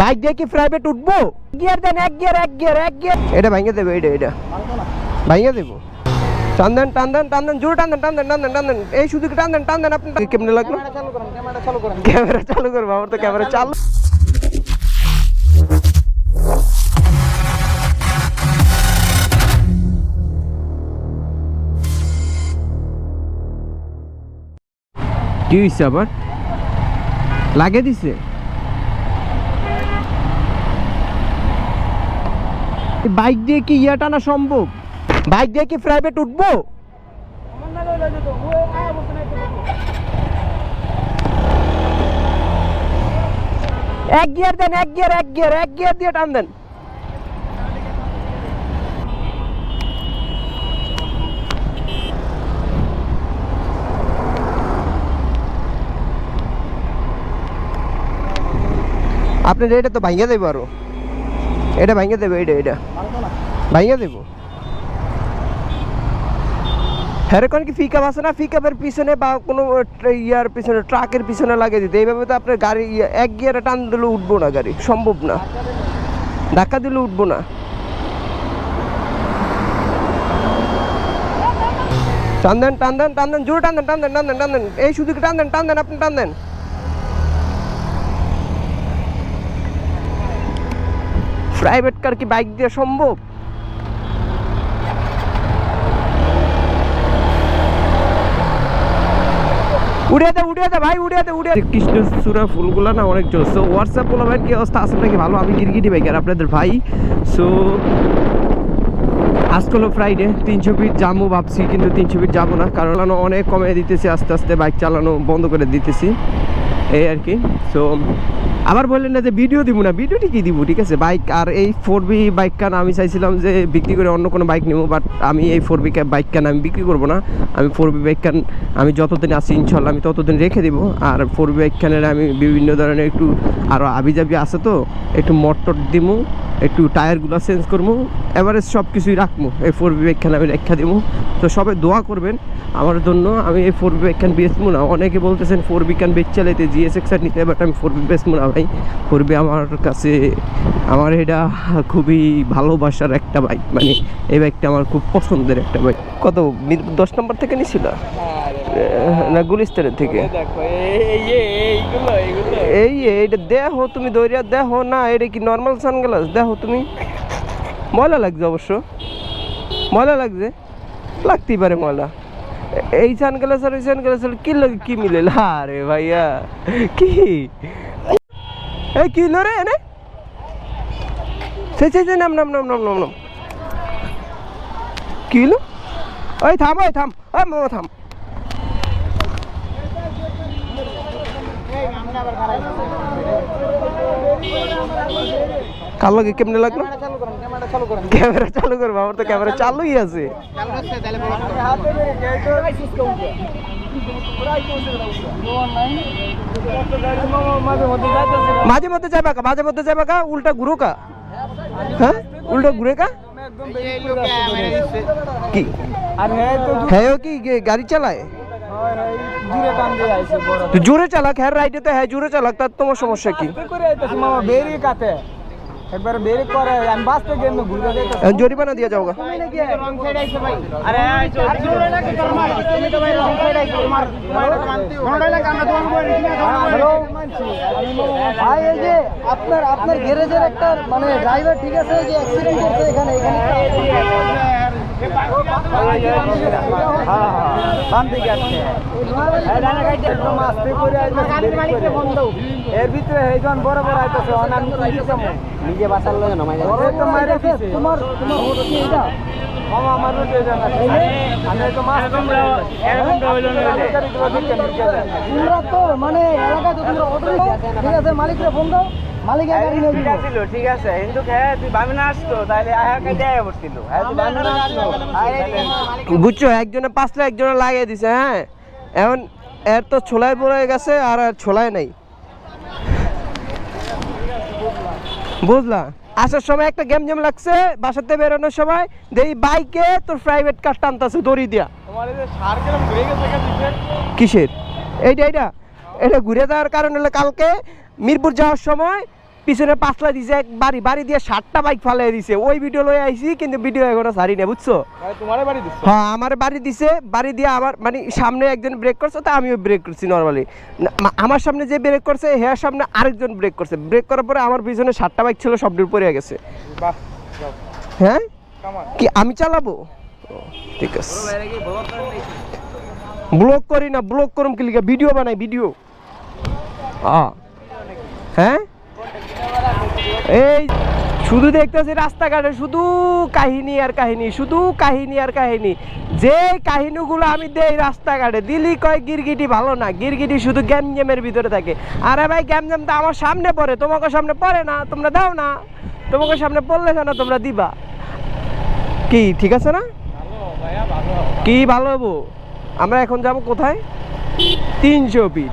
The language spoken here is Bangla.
বাইক দিয়ে কি প্রাইভেট উঠবো? গিয়ার দেন এক গিয়ার এক গিয়ার এক গিয়ার এটা ভেঙে দেবো এটা এটা ভেঙে দেবো। টান দেন টান দেন টান দেন জোরে টান দেন টান দেন টান দেন টান দেন। এই শুধু টান দেন টান দেন আপনি কেমনে লাগল ক্যামেরা চালু করব আমার তো ক্যামেরা চালু। কি হয়েছে আবার? লাগে দিছে? বাইক দিয়ে কি ইয়া টানা সম্ভব? বাইক দিয়ে কি প্রাইভেট উঠবো? এক গিয়ার দেন, এক গিয়ার এক গিয়ার এক গিয়ার দিয়ে টান দেন। আপনার এটা তো ভাঙিয়ে দেবো আরও। এটা ভাঙিয়ে দেবো এটা এটা ভাঙিয়ে দেবো। হেরকম কি পিক আছে না? পিক পিছনে বা কোনো ইয়ার পিছনে ট্রাকের পিছনে লাগিয়ে দিতে। এইভাবে তো আপনার গাড়ি এক গিয়ারে টান দিলে উঠবো না গাড়ি। সম্ভব না। ধাক্কা দিলে উঠবো না। টান দেন টান দেন টান দেন, জোরে টান দেন টান দেন টান দেন টান দেন। এই শুধু টান দেন টান দেন, আপনি টান দেন। প্রাইভেট কার কি বাইক দিয়ে সম্ভব? ভাই না অনেক সো হোয়াটসঅ্যাপ কি নাকি ভালো? আমি আপনাদের ভাই। সো ফ্রাইডে ভাবছি, কিন্তু যাব না। কারণ অনেক কমে দিতেছি, আস্তে আস্তে বাইক চালানো বন্ধ করে দিতেছি। এই আর কি সো আবার বললেন না যে ভিডিও দিব না ভিডিওটি কি দিব, ঠিক আছে? বাইক আর এই ফোর বি বাইক কান? আমি চাইছিলাম যে বিক্রি করে অন্য কোনো বাইক নেব বাট আমি এই ফোর বি বাইক কান আমি বিক্রি করব না? আমি ফোর বি বাইক কান, আমি যতদিন আছি, ইনশাল্লাহ আমি ততদিন রেখে দিব। আর ফোর বি বাইক আমি বিভিন্ন ধরনের একটু আরও আবিজাবি আছে তো, একটু মোটর দিমু, একটু টায়ারগুলো চেঞ্জ করব এভারেজ সব কিছুই রাখব এই ফোর বি বাইকখান আমি রেখা দিব তো সবাই দোয়া করবেন আমার জন্য। আমি এই ফোর বি বাইকখান বেচবো না অনেকে বলতেছেন ফোর বি খান বেচ চালাইতে জিএস এক্সার নিতে বাট আমি ফোর বি বেচবো না ভাই। ফোর বি আমার কাছে আমার এটা খুবই ভালোবাসার একটা বাইক মানে এই বাইকটা আমার খুব পছন্দের একটা বাইক কত দশ নম্বর থেকে নিছিল? না গুলিস্তানের থেকে? এই এইটা দেখো তুমি দৌড়িয়া দেখো না এটা কি নর্মাল সানগ্লাস দেখো তুমি? ময়লা লাগছে অবশ্য। ময়লা লাগছে? লাগতেই পারে ময়লা। এ- এই সানগ্লাস আর ওই সানগ্লাস কি লাগে কি মিলে? আরে ভাইয়া, কি? এই কি লো রে এনে? সেই সেই নাম নাম নাম নাম নাম নাম। কি লো ওই থাম ওই থাম ওই মামা, থাম। কার লগে কেমনে লাগল? ক্যামেরা চালু করেন। ক্যামেরা চালু করব আমার তো ক্যামেরা চালুই আছে। মাঝে মধ্যে যাবে কা মাঝে মধ্যে যাবে কা উল্টা ঘুরো কা? হ্যাঁ? উল্টা ঘুরে কা? কি? আর হ্যাঁ কি? গাড়ি চালায়? জোরে চালাক হ্যাঁ রাইডে তো হ্যাঁ জোরে চালাক তার তোমার সমস্যা কি? আস্তে করে আইতাছে মামা বেরি কাতে একবার বেরি করে আমি বাসতে গেম ঘুরে যাইতাছি এখন জরিমানা দিয়ে যাও গা রং সাইড আইছে ভাই আরে আইছো জোরে লাগে তোর মার তুমি তো ভাই রং সাইড আইছো তোমার তোমার মানতিও কোনটাই লাগে আমরা তোমার বই হ্যালো ভাই এই যে আপনার আপনার গ্যারেজের একটা মানে ড্রাইভার ঠিক আছে যে অ্যাক্সিডেন্ট করছে এখানে এখানে এর ভিতরে এইজন বড় বড় আইতাছে অনান নিজে বাসার লগে নমাই তোমার তোমার তোমার কি এটা না না মানে এলাকা তো তোমরা অর্ডার ঠিক আছে মালিকরে দাও মালিক গাড়ি ঠিক আছিল ঠিক আছে। কিন্তু হ্যাঁ তুই ভাবি আসতো তাহলে আহাকে দেয় পড়ছিল হ্যাঁ তুই ভাবি আসতো। বুঝছ একজনে পাঁচলে একজনে লাগিয়ে দিছে হ্যাঁ? এখন এর তো ছোলায় পড়ে গেছে আর আর ছোলায় নাই। বুঝলা? আসার সময় একটা গেম জেম লাগছে বাসাতে বেরোনোর সময়। দেই বাইকে তোর প্রাইভেট কার টানতাছে দড়ি দিয়া। কিসের? এইটা এইটা। এটা ঘুরে যাওয়ার কারণ হলো কালকে মিরপুর যাওয়ার সময় পিছনে পাঁচলা দিছে এক বাড়ি বাড়ি দিয়ে সাতটা বাইক ফালাই দিছে। ওই ভিডিও লয়ে আইছি কিন্তু ভিডিও এখনও সারি না বুঝছ? তোমারে বাড়ি দিচ্ছে হ্যাঁ আমার বাড়ি দিছে বাড়ি দিয়ে আমার মানে সামনে একজন ব্রেক করছে তো আমিও ব্রেক করছি নর্মালি আমার সামনে যে ব্রেক করছে হেয়ার সামনে আরেকজন ব্রেক করছে। ব্রেক করার পরে আমার পিছনে সাতটা বাইক ছিল সব দূর পড়ে গেছে। বাহ হ্যাঁ? কি আমি চালাবো? ঠিক আছে। ব্লক করি না ব্লক করুম কি লিখে? ভিডিও বানাই ভিডিও আ। হ্যাঁ? এই শুধু দেখতেছি রাস্তাঘাটে শুধু কাহিনী আর কাহিনী শুধু কাহিনী আর কাহিনী। যে কাহিনীগুলো আমি দেই রাস্তাঘাটে দিলি কয় গিরগিটি ভালো না গিরগিটি শুধু গ্যাম জ্যামের ভিতরে থাকে। আরে ভাই গ্যাম জ্যাম তো আমার সামনে পড়ে তোমাকে সামনে পড়ে না তোমরা দাও না। তোমাকে সামনে পড়লে কেন তোমরা দিবা? কি ঠিক আছে না? কি ভালো হব আমরা এখন যাব কোথায়? তিনশো ফিট